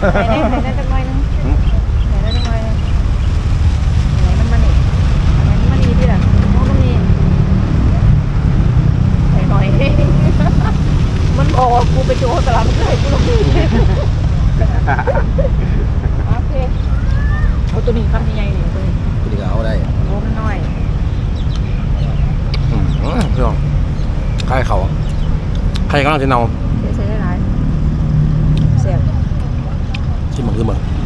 ไหนได้ไหนได้จักหน่อยหนึงไหนได้จักหน่อยหนึงไหนมันมานี่ไหนมันมานี่ดิล่ะมองตรงนี้ไหนหน่อย มันบอกว่ากูไปโจรตลาดมันก็ให้กูลงนี่โอเคเอาตัวนี้คำใหญ่ๆนี่ตัวนี้คุณดีก็เอาได้โอ้มันน้อยอืมพี่น้องใครเขาใครกำลังจะเนา เสียใส่ได้หลายเสียบ ชิม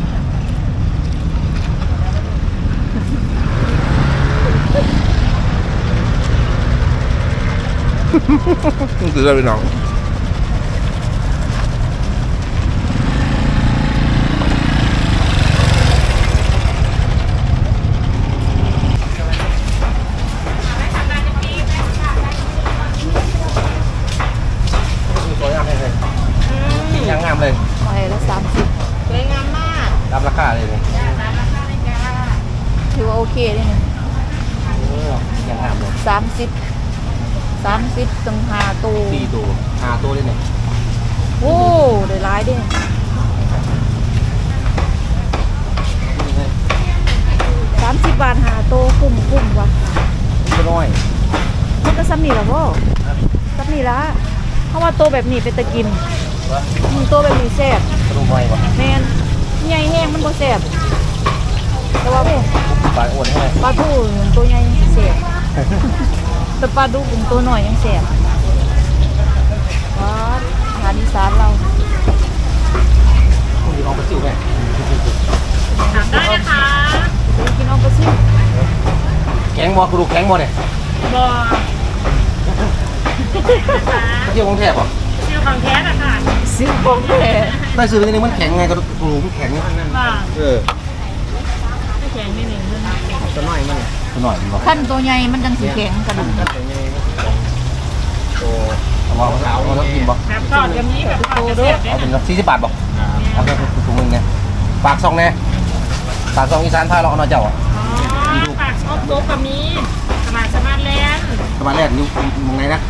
มันคือมันคืออะไรพี่น้องสวยงามเลยกินยังงามเลย หอยละสามสิบสวยงามมาก รับราคาเลยนี่ ถือว่าโอเคเลยนี่เออยังงามเลยสามสิบสามสิบตังหาตัวสี่ตัวห้าตัวเลยเนี่ยโอ้ได้หลายเดิสามสิบบาทหาตัวคุ้มคุ้มว่ะตัวน้อยมันก็ซ้ำนี่ละพ่อซ้ำนี่ละเพราะว่าตัวแบบนี้เป็นตะกินวะอืมตัวแบบนี้แซ่บตัวน้อยวะแมนใหญ่แห้งมันบ่แซ่บแต่ว่า ปลาอ้วนใช่ไหมปลาทูตัวใหญ่แซ่บแต่ปลาดุกตัวหน่อยยังแซ่บว้าอาหารอีสานเราคุณดีลองไปซิ่วไหมถามได้นะคะจะกินออกไปซิแข็งบ่กระดูกแข็งบ่เนี่ยบอเที่ยวกรุงเทพบ่ชื่อของแท้อะค่ะซิวของแท้ได้ซื้อไปนี่มันแข็งไงกระดูกกระดูกมันแข็งว่าเออไม่แข็งนิดหนึ่งเท่านั้นตัวน้อยมันตัวน้อยมันบ่ขั้นตัวใหญ่มันจังสิแข็งกระดูกตัวเอาว่าเอาเอาแล้วกินบ่ครับทอดกับนี้กับทอดกระเทียมเอาเป็นสี่สิบบาทบ่เอาไปถุงนึงเนี่ยปากซองแน่ปากซองอีสานพาเราเอาหน่อยเจ้าอะอ๋อปากซอบโต๊ะกับนี้ตลาดสมาร์ทแลนด์ประมาณแรกนิ้วมองไงนะ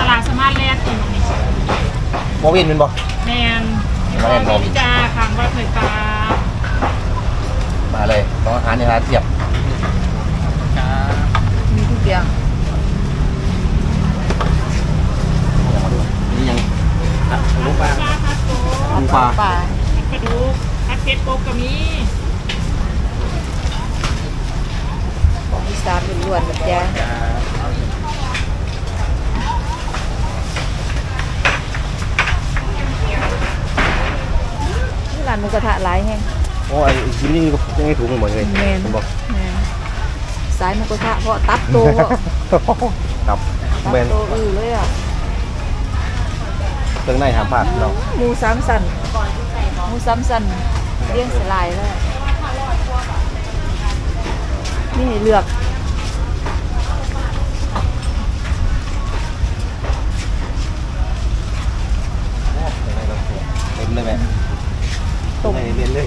ตลาดสมาร์ทแลนด์อีกนี่โมวินเป็นบ่แมนสมาร์ทแลนด์บอวิจาขังวัดไฟฟ้า มาเลยต้องอาหารในร้านเทียบมีทุกอย่างนี่ยังลูกปลาปลาคัดโต๊ะปูปลาปลากระดูกคัดเพชรโป๊กกับนี้ของอีสานล้วนๆแบบจ้าร้านหมูกระทะหลายแห้ง โอ้ยชิ้นนี้ก็ยังไม่ถูกเหมือนเลยแม่น ผมบอกแม่นสายหมูกระทะเพราะตับโตวอะครับตับแมนโตวอือเลยอะเครื่องในหามพลาดเราหมูสามสันหมูสามสันเลี้ยงสลายแล้วนี่ให้เลือกเต็มเลยแม่ตกไม่เรียนเลย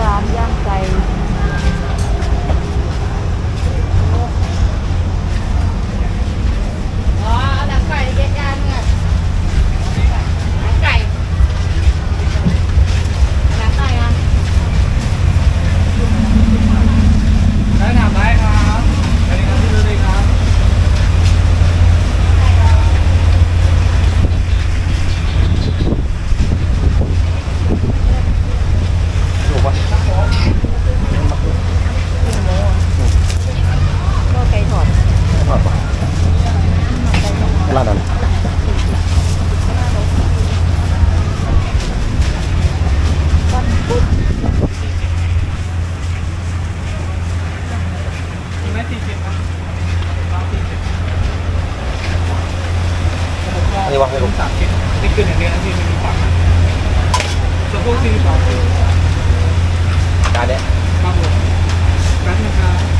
ซ่ นี่วางให้ลงสามชิ้นนี่คือหนึ่งเดียวนะที่ไม่มีฝากสะโพวกสี่สองการเนี้ยครับผมการนะครับ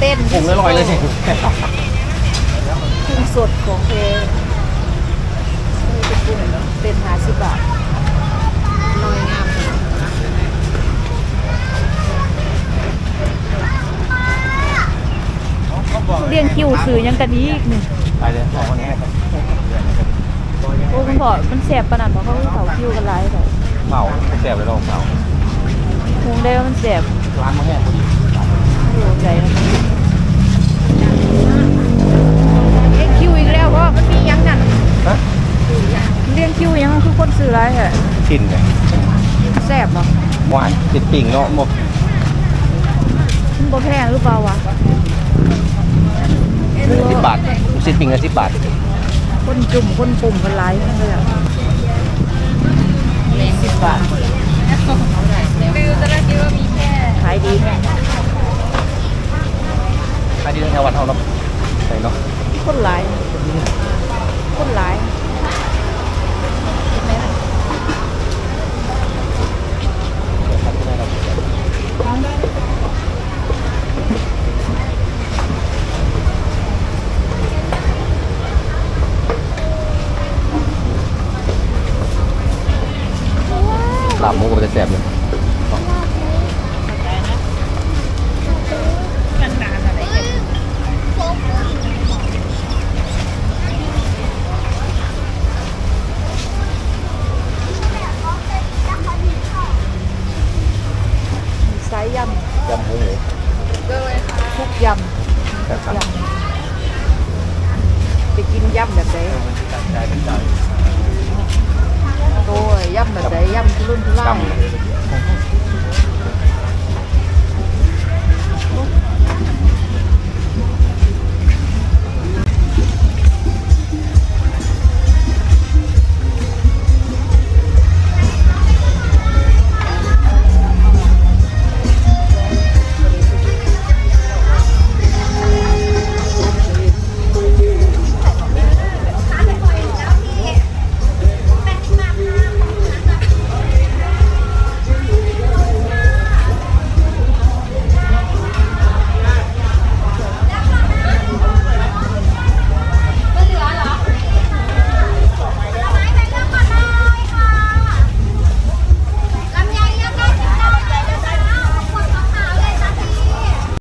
เต้นปรุงอร่อยเลยสิกุ้งสดของเทนี่เป็นกุ้งเต้นหาสิบบาทลอยงามเรียงคิวซื้อยังกันนี้อีกหนึ่งไปเลยสองคนนี้ให้ครับโอ้คุณพ่อมันแสบปานนันเพราะเขาเขาคิวกันหลายแต่เผาแสบเลยลองเผาคงได้ว่ามันแสบร้านมาแห้งพอดีอยู่ใจนะเรียงคิวอีกแล้วเพราะมันมียังนั่น ฮะ เรียงคิวยังคื อคนซื้อหลายแท้กินเลยแสบเหรอหวานติดปิ่งเนาะหมกมันบ่แพงหรือเปล่าวะสิบบาทสิบปิ่งละสิบบาทคนจุ่มคนปุ่มกันหลายทั้งเลยอะสิบบาทบิวตอนแรกคิดว่ามีแค่ขายดีไหมอันนี้แถววัดเท่าเนาะใช่เนาะคนหลายคนหลายเห็นไหมล่ะ ลาบหมูก็จะแสบเลย กันนานอะไรกัน มีไซส์ย ยำหมูหมูำทุกยำ แบบครับ ยำไปกินยำแบบไหน ได้เป็นใจ โอ้